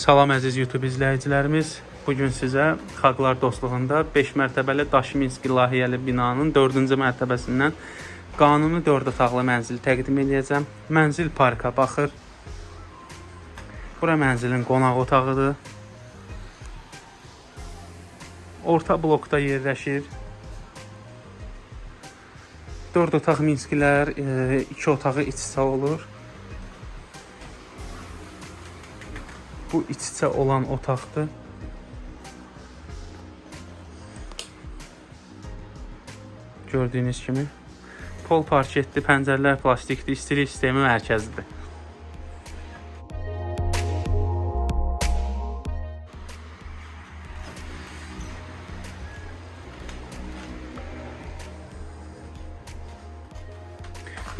Salam əziz YouTube izləyicilərimiz. Bu gün sizə Xalqlar Dostluğunda 5 mərtəbəli Daşminski layihəli binanın 4-cü mərtəbəsindən qanuni 4 otaqlı mənzil təqdim edəcəm. Mənzil parka baxır. Bura mənzilin qonaq otağıdır. Orta blokda yerləşir. 4 otaq Minskilər, 2 otağı iç-içə olur. Bu iç-içə olan otaqdır. Gördüyünüz kimi pol parketli, pəncərələr plastikli, istilik sistemi mərkəzidir.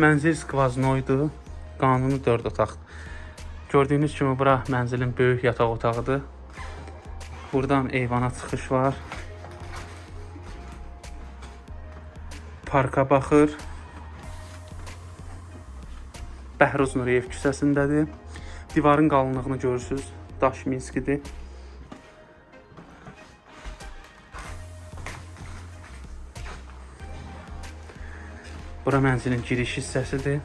Mənzil skvaznoydur. Qanuni 4 otaqdır. Gördüyünüz kimi bura mənzilin böyük yataq otağıdır. Buradan eyvana çıxış var. Parka baxır. Bəhruz Nuriyev küçəsindədir. Divarın qalınlığını görürsüz. Daş Minskidir. Bura mənzilin giriş hissəsidir.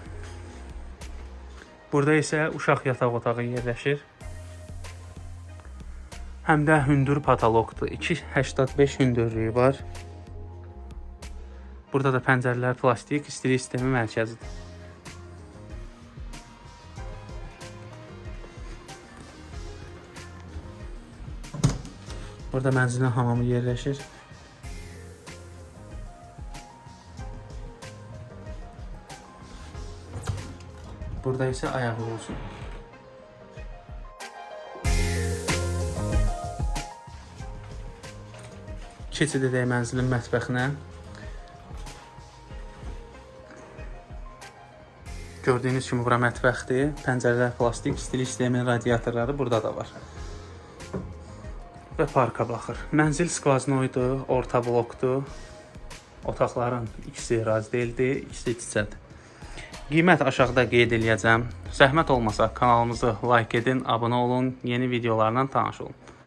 Burada isə uşaq yataq otağı yerləşir. Həm də hündür patologdur. 2.85 hündürlüyü var. Burada da pəncərələr plastik, istilik sistemi mərkəzidir. Burada mənzilin hamamı yerləşir. Burada isə ayağı olsun. Keçid edək mənzilin mətbəxinə. Gördüyünüz kimi bura mətbəxdir. Pəncərələr plastik, istilik sisteminin radiatorları burada da var. Və parka baxır. Mənzil skvaznoydur, orta blokdur. Otaqların ikisi razdeldir, ikisi iç-içədir. Qiymət aşağıda qeyd eləyəcəm. Zəhmət olmasa kanalımızı like edin, abunə olun, yeni videolarla tanış olun.